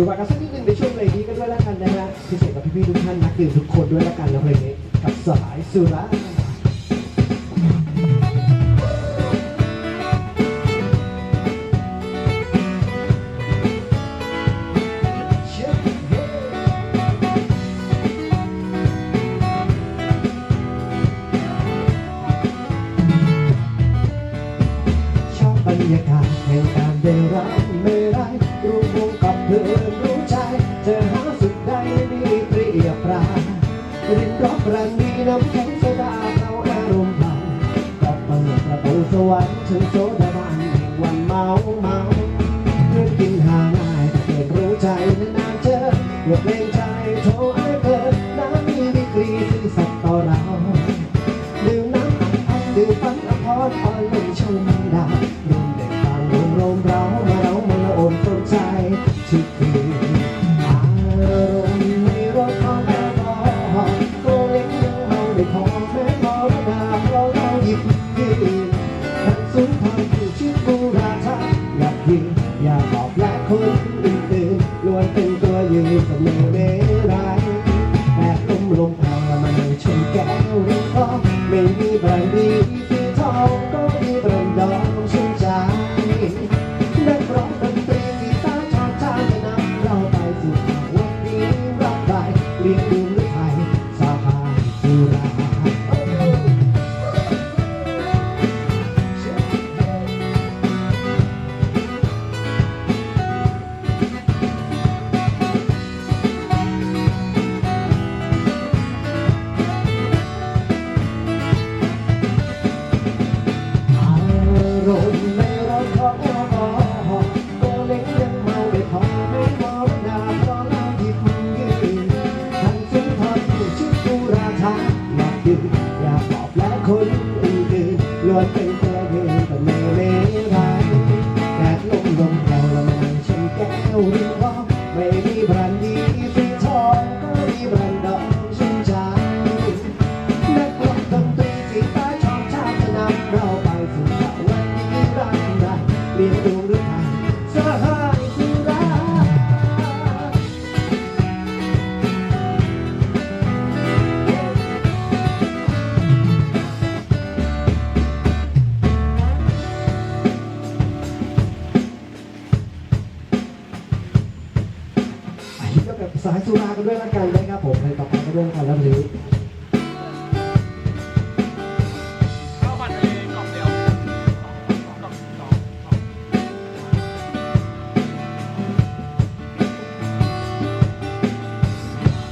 ถือว่ากันสักนิดหนึ่งในช่วงเพลงนี้กันด้วยแล้วกันนะฮะพิเศษกับพี่ๆทุกท่านนักดื่มทุกคนด้วยแล้วกันนะเพลงนี้กับสายสุรา ฉันโซดาบันวันเมาเมาเพื่อกินหาง่ายแต่เกิดรู้ใจนานๆเจอหมดเลย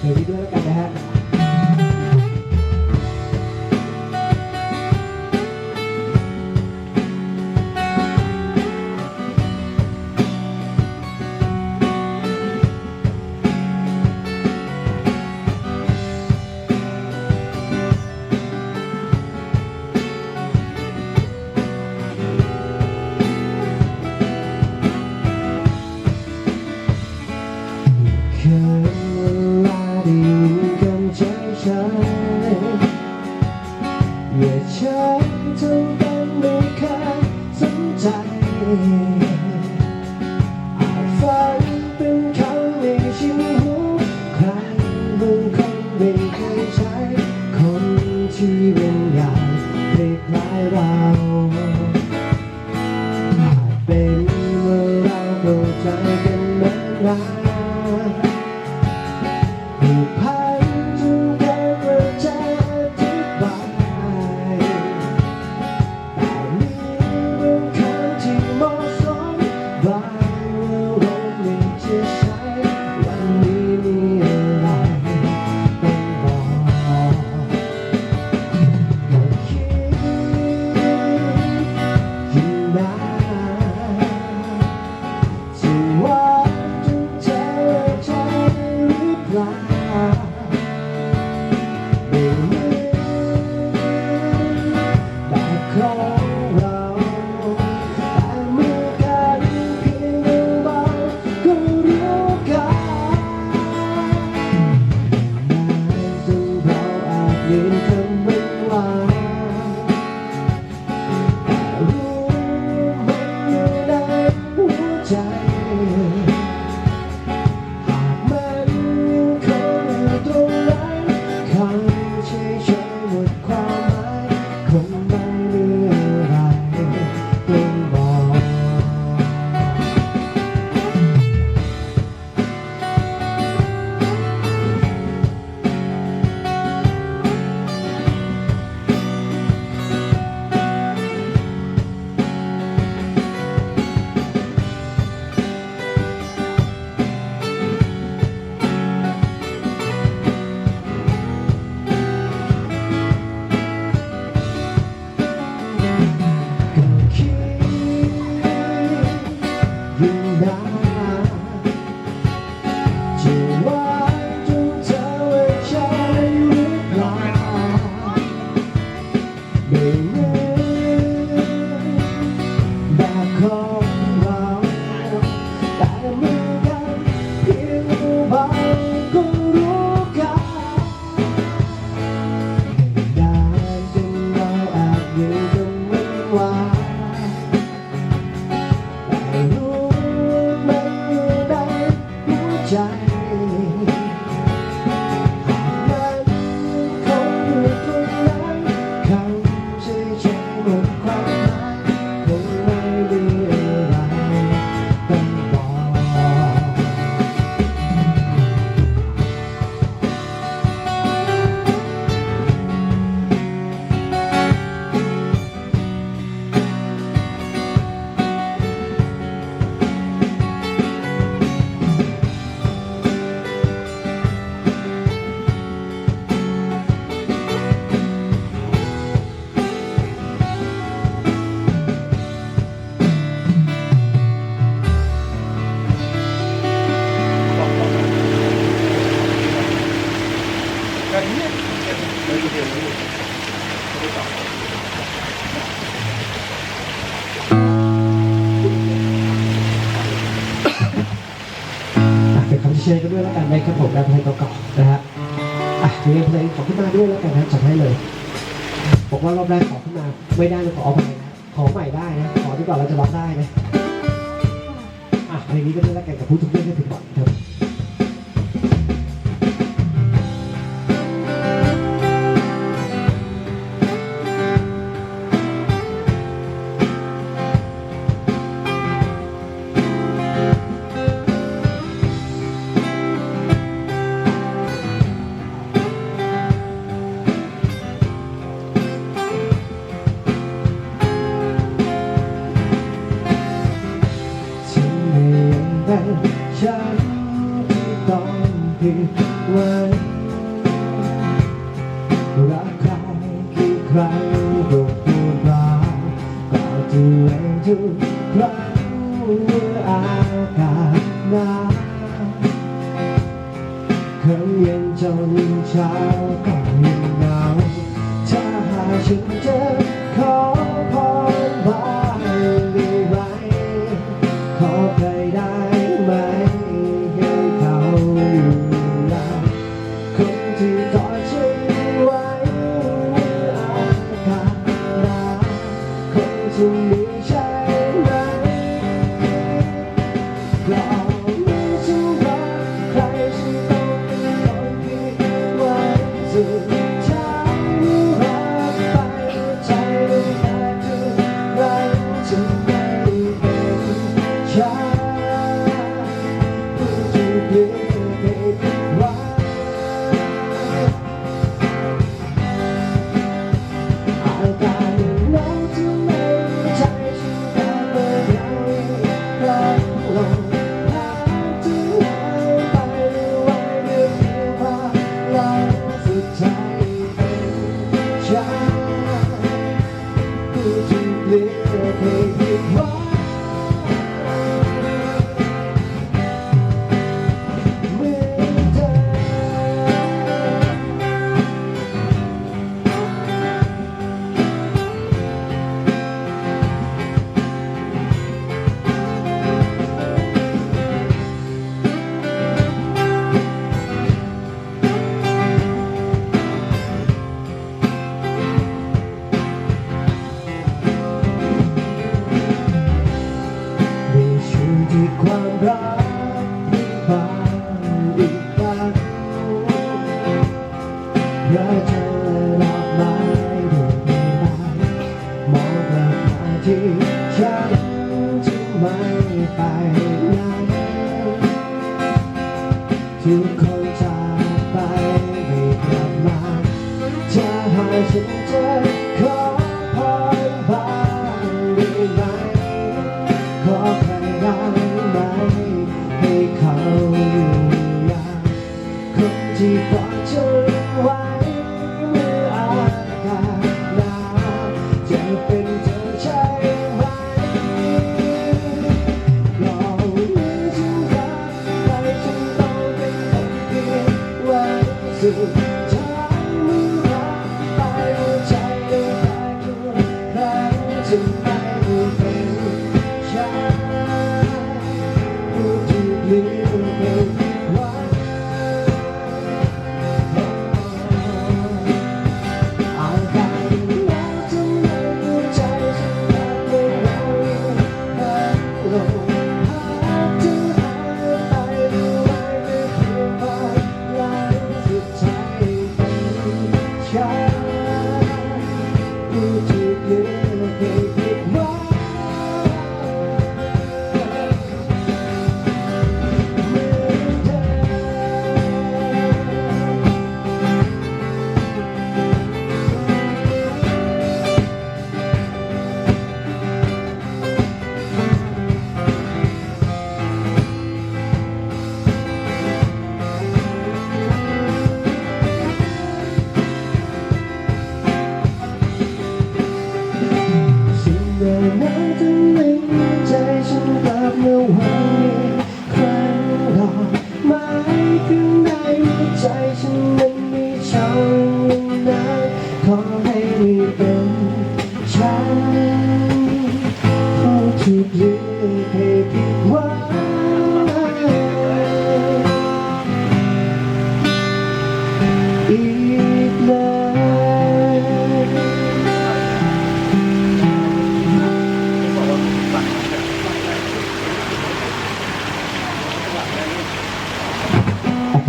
ดี๋ยวพี่ด้วยแล้วกันนะฮะ can เป็นเวลา ครับผมแล้เพลงเก่าๆนะฮะอะทีนี้เพลงขอขึ้นมาด้วยแล้วกันนะจัดให้เลย บอกว่ารอบแรกขอขึ้นมาไม่ได้ขอเอาไปนะขอใหม่ได้นะขอที่ก่อนเราจะรับได้นะอะเพลงนี้ก็ได้แล้วกันกับผู้ทุกท่องที่ถึง ต้องผิดหวังรักใครคือใครก็พูดร้ายก็จะเล่นทุกครั้งเมื่ออากาศหนาวเคยเย็นจนเช้าก็ยังหนาวถ้าหาฉันเจอ Yeah, baby. you.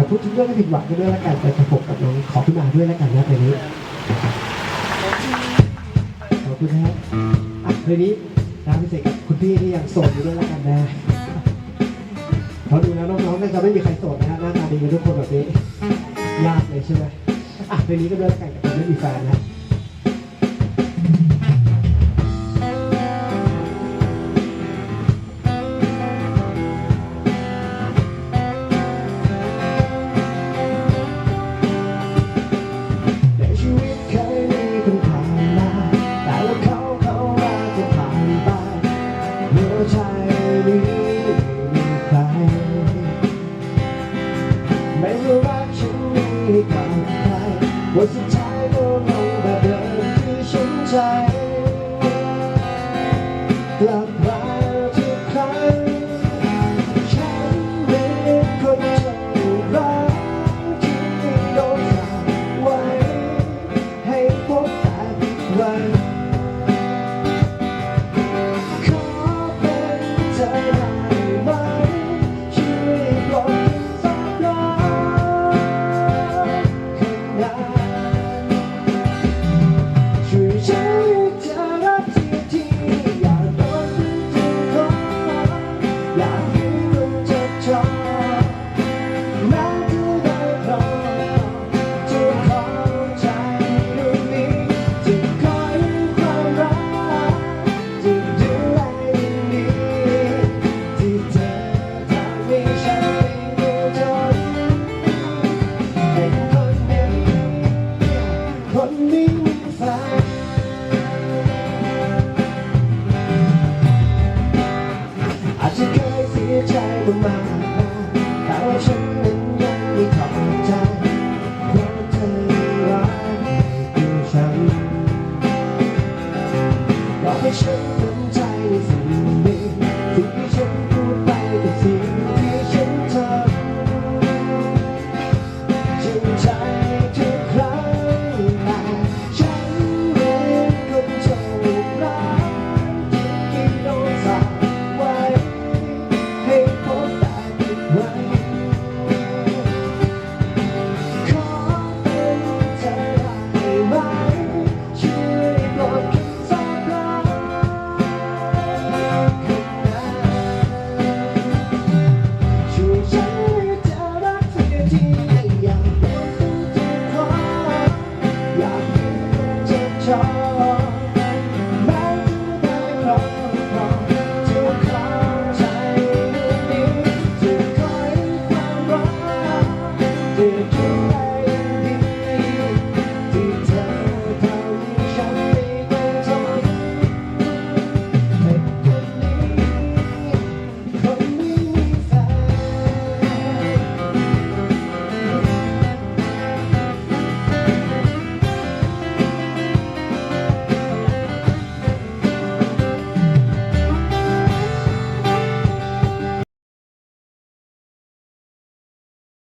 พูดถึงเรื่องไม่ผิดหวังกันด้วยละกันไปประกบกับน้องขอพี่มาด้วยละกันนะเพลงนี้ขอบคุณครับอะเพลงนี้นะพี่เสกคุณพี่ที่ยังโสดอยู่ด้วยละกันนะเขาดูแล้วน้องๆน่าจะไม่มีใครโสดนะฮะหน้าตาดีกันทุกคนแบบนี้ยากเลยใช่ไหมอะเพลงนี้ก็ด้วยละกันกับคนไม่มีแฟนนะ